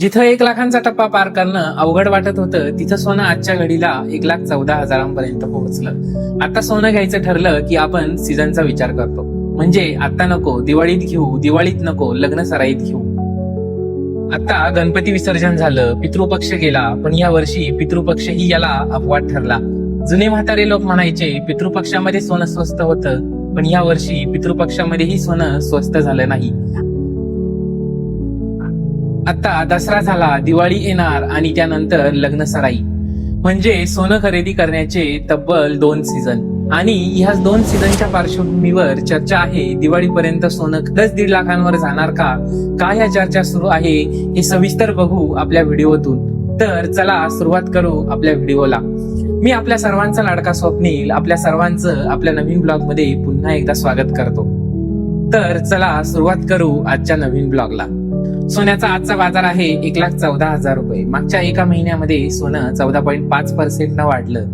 जिथं एक लाखांचा टप्पा पार करणं अवघड वाटत होतं तिथं सोनं आजच्या घडीला एक लाख चौदा हजारांपर्यंत पोहोचलं. आता सोनं घ्यायचं ठरलं की आपण सीझनचा विचार करतो. म्हणजे आता नको दिवाळीत घेऊ दिवाळीत नको लग्न सराईत घेऊ. आता गणपती विसर्जन झालं पितृपक्ष गेला पण या वर्षी पितृपक्ष ही याला अपवाद ठरला. जुने म्हातारे लोक म्हणायचे पितृपक्षामध्ये सोनं स्वस्त होतं पण या वर्षी पितृपक्षामध्येही सोनं स्वस्त झालं नाही. आता दसरा झाला दिवाळी येणार आणि त्यानंतर लग्न सराई. म्हणजे सोनं खरेदी करण्याचे तब्बल दोन सीझन. आणि ह्या दोन सीझनच्या पार्श्वभूमीवर चर्चा आहे दिवाळीपर्यंत सोनं खरंच दीड लाखांवर जाणार का? काय ह्या चर्चा सुरू आहे? हे सविस्तर बघू आपल्या व्हिडिओतून. तर चला सुरुवात करू आपल्या व्हिडिओला. मी आपल्या सर्वांचा लाडका स्वप्नील आपल्या सर्वांचं आपल्या नवीन ब्लॉगमध्ये पुन्हा एकदा स्वागत करतो. तर चला सुरुवात करू आजच्या नवीन ब्लॉगला. सोन्याचा आजचा बाजार आहे एक लाख चौदा हजार रुपये. मागच्या एका महिन्यामध्ये सोनं चौदा पॉईंट पाच पर्सेंट न वाढलं.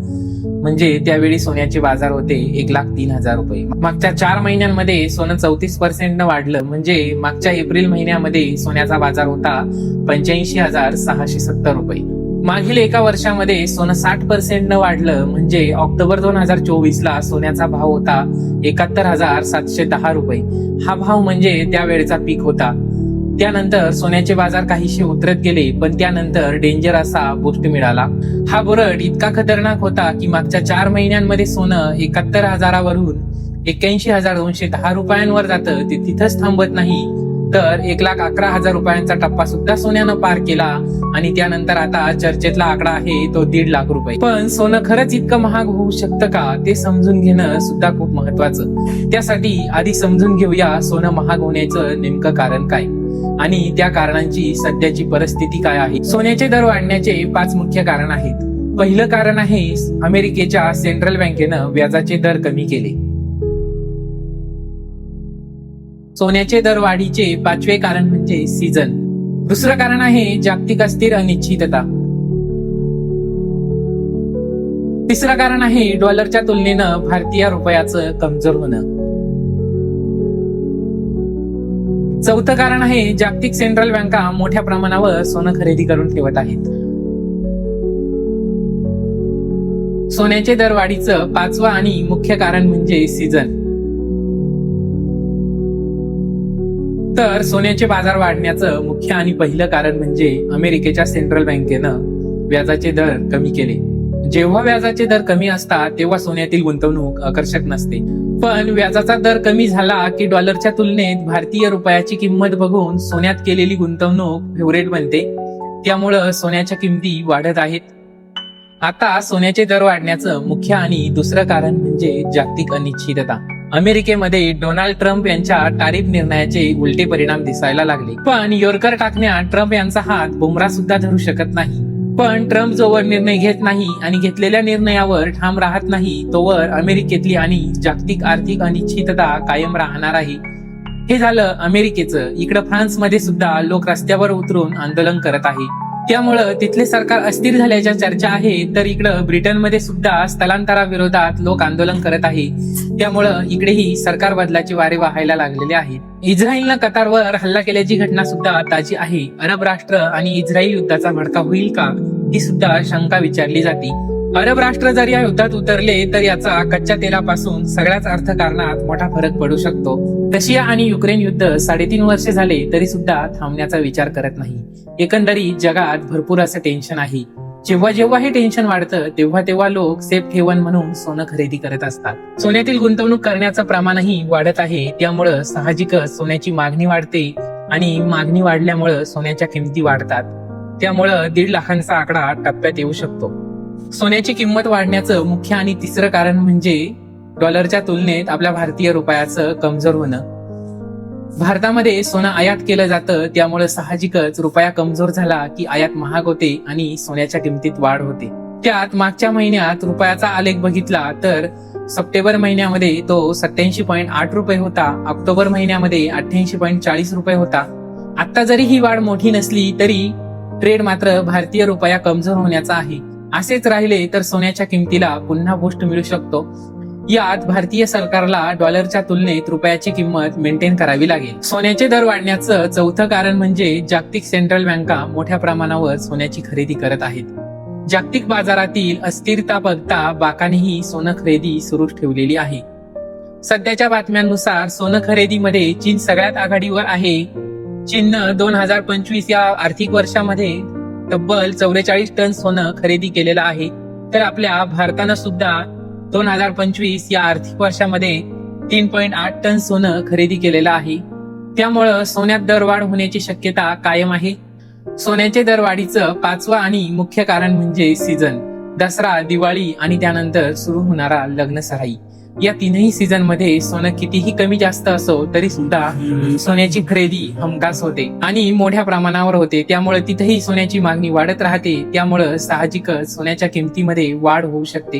म्हणजे त्यावेळी सोन्याचे बाजार होते एक लाख तीन हजार रुपये. मागच्या चार महिन्यांमध्ये सोनं चौतीस पर्सेंट न वाढलं. म्हणजे मागच्या एप्रिल महिन्यामध्ये सोन्याचा बाजार होता पंच्याऐंशी हजार सहाशे सत्तर रुपये. मागील एका वर्षामध्ये सोनं साठ पर्सेंट न वाढलं. म्हणजे ऑक्टोबर दोन हजार चोवीस ला सोन्याचा भाव होता एकाहत्तर हजार सातशे दहा रुपये. हा भाव म्हणजे त्यावेळेचा पीक होता. त्यानंतर सोन्याचे बाजार काहीसे उतरत गेले पण त्यानंतर डेंजर असा बुस्ट मिळाला. हा बुरट इतका खतरनाक होता की मागच्या चार महिन्यांमध्ये सोनं एकाहत्तर हजारावरून एक्क्याऐंशी हजार दोनशे दहा रुपयांवर जातं ते तिथंच थांबत नाही. तर एक लाख अकरा हजार रुपयांचा टप्पा सुद्धा सोन्यानं पार केला आणि त्यानंतर आता चर्चेतला आकडा आहे तो दीड लाख रुपये. पण सोनं खरंच इतकं महाग होऊ शकतं का? ते समजून घेणं सुद्धा खूप महत्वाचं. त्यासाठी आधी समजून घेऊया सोनं महाग होण्याचं नेमकं कारण काय. आणि त्या कारणांची सध्याची परिस्थिती काय आहे? सोन्याचे दर वाढण्याचे पाच मुख्य कारण आहेत. पहिलं कारण आहे अमेरिकेच्या सेंट्रल बँकेनं व्याजाचे दर कमी केले. सोन्याचे दर वाढीचे पाचवे कारण म्हणजे सीझन दुसरं कारण आहे जागतिक अस्थिर अनिश्चितता. तिसरं कारण आहे डॉलरच्या तुलनेनं भारतीय रुपयाचं कमजोर होणं. चौथं कारण आहे जागतिक सेंट्रल बँका मोठ्या प्रमाणावर सोनं खरेदी करून ठेवत आहेत. सोन्याचे दर वाढीचं पाचवं आणि मुख्य कारण म्हणजे सीझन तर सोन्याचे बाजार वाढण्याचं मुख्य आणि पहिलं कारण म्हणजे अमेरिकेच्या सेंट्रल बँकेनं व्याजाचे दर कमी केले. जेव्हा व्याजाचे दर कमी असतात तेव्हा सोन्यातील गुंतवणूक आकर्षक नसते. पण व्याजाचा दर कमी झाला की डॉलरच्या तुलनेत भारतीय रुपयाची किंमत बघून सोन्यात केलेली गुंतवणूक फेवरेट बनते. त्यामुळं सोन्याच्या किमती वाढत आहेत. आता सोन्याचे दर वाढण्याचं मुख्य आणि दुसरं कारण म्हणजे जागतिक अनिश्चितता. अमेरिकेमध्ये डोनाल्ड ट्रम्प यांच्या तारीफ निर्णयाचे उलटे परिणाम दिसायला लागले. पण योरकर टाकण्यात ट्रम्प यांचा हात बुमरा सुद्धा धरू शकत नाही. पण ट्रम्प जोवर निर्णय घेत नाही आणि घेतलेल्या निर्णयावर ठाम राहत नाही तोवर अमेरिकेतली आणि जागतिक आर्थिक अनिश्चितता कायम राहणार आहे. हे झालं अमेरिकेचं. इकडं फ्रान्समध्ये सुद्धा लोक रस्त्यावर उतरून आंदोलन करत आहे. त्यामुळं तिथले सरकार अस्थिर झाल्याच्या चर्चा आहे तर इकडं ब्रिटनमध्ये सुद्धा स्थलांतराविरोधात लोक आंदोलन करत आहे. त्यामुळं इकडेही सरकार बदलाचे वारे वाहायला लागलेले आहेत इस्रायलनं कतारवर हल्ला केल्याची घटना सुद्धा ताजी आहे. अरब राष्ट्र आणि इस्रायल युद्धाचा भडका होईल का ही सुद्धा शंका विचारली जाते. अरब राष्ट्र जर या युद्धात उतरले तर याचा कच्च्या तेलापासून सगळ्याच अर्थकारणात मोठा फरक पडू शकतो. रशिया आणि युक्रेन युद्ध साडेतीन वर्षे झाले तरी सुद्धा थांबण्याचा विचार करत नाही. एकंदरीत जगात भरपूर असं टेन्शन आहे. जेव्हा जेव्हा हे टेन्शन वाढतं तेव्हा तेव्हा लोक सेफ ठेवण म्हणून सोनं खरेदी करत असतात. सोन्यातील गुंतवणूक करण्याचं प्रमाणही वाढत आहे त्यामुळं साहजिकच सोन्याची मागणी वाढते आणि मागणी वाढल्यामुळं सोन्याच्या किमती वाढतात. त्यामुळं दीड लाखांचा आकडा टप्प्यात येऊ शकतो. सोन्याची किंमत वाढण्याचं मुख्य आणि तिसरं कारण म्हणजे डॉलरच्या तुलनेत आपल्या भारतीय रुपयाचं कमजोर होणं. भारतामध्ये सोनं आयात केलं जातं त्यामुळे साहजिकच रुपया कमजोर झाला की आयात महाग होते आणि सोन्याच्या किमतीत वाढ होते. त्यात मागच्या महिन्यात रुपयाचा आलेख बघितला तर सप्टेंबर महिन्यामध्ये तो सत्याऐंशी पॉईंट आठ रुपये होता ऑक्टोबर महिन्यामध्ये अठ्ठ्याऐंशी पॉईंट चाळीस रुपये होता. आता जरी ही वाढ मोठी नसली तरी ट्रेड मात्र भारतीय रुपया कमजोर होण्याचा आहे. असेच राहिले तर सोन्याच्या किमतीला पुन्हा बूस्ट मिळू शकतो. यात भारतीय सरकारला डॉलरच्या तुलनेत रुपयाची किंमत मेंटेन करावी लागेल. सोन्याचे दर वाढण्याचं चौथं कारण म्हणजे जागतिक सेंट्रल बँका मोठ्या प्रमाणावर सोन्याची खरेदी करत आहेत. जागतिक बाजारातील अस्थिरता बघता बाकानेही सोनं खरेदी सुरू ठेवलेली आहे. सध्याच्या बातम्यांनुसार सोनं खरेदीमध्ये चीन सगळ्यात आघाडीवर आहे. चीननं दोन हजार पंचवीस या आर्थिक वर्षामध्ये तब्बल चौवेचाळीस टन सोनं खरेदी केलेलं आहे. तर आपल्या भारतानं सुद्धा दोन हजार पंचवीस या आर्थिक वर्षामध्ये तीन पॉईंट आठ टन सोनं खरेदी केलेलं आहे. त्यामुळं सोन्यात दरवाढ होण्याची शक्यता कायम आहे. सोन्याचे दरवाढीचं पाचवं आणि मुख्य कारण म्हणजे सीझन दसरा दिवाळी आणि त्यानंतर सुरू होणारा लग्न सराई या तीनही सीझनमध्ये सोनं कितीही कमी जास्त असो तरी सुद्धा सोन्याची खरेदी हमखास होते. आणि मोठ्या प्रमाणावर होते. त्यामुळे तिथेही सोन्याची मागणी वाढत राहते. त्यामुळं साहजिकच सोन्याच्या किमतीमध्ये वाढ होऊ शकते.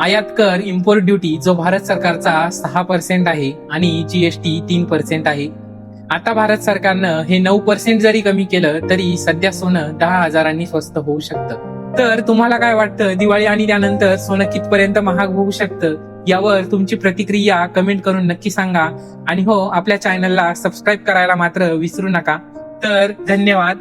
आयात कर इम्पोर्ट ड्युटी जो भारत सरकारचा सहा पर्सेंट आहे आणि जीएसटी तीन पर्सेंट आहे. आता भारत सरकारनं हे नऊ पर्सेंट जरी कमी केलं तरी सध्या सोनं दहा हजारांनी स्वस्त होऊ शकतं. तर तुम्हाला काय वाटतं? दिवाळी आणि त्यानंतर सोनं कितपर्यंत महाग होऊ शकतं? यावर तुमची प्रतिक्रिया कमेंट करून नक्की सांगा. आणि हो आपल्या चॅनलला सबस्क्राईब करायला मात्र विसरू नका. तर धन्यवाद.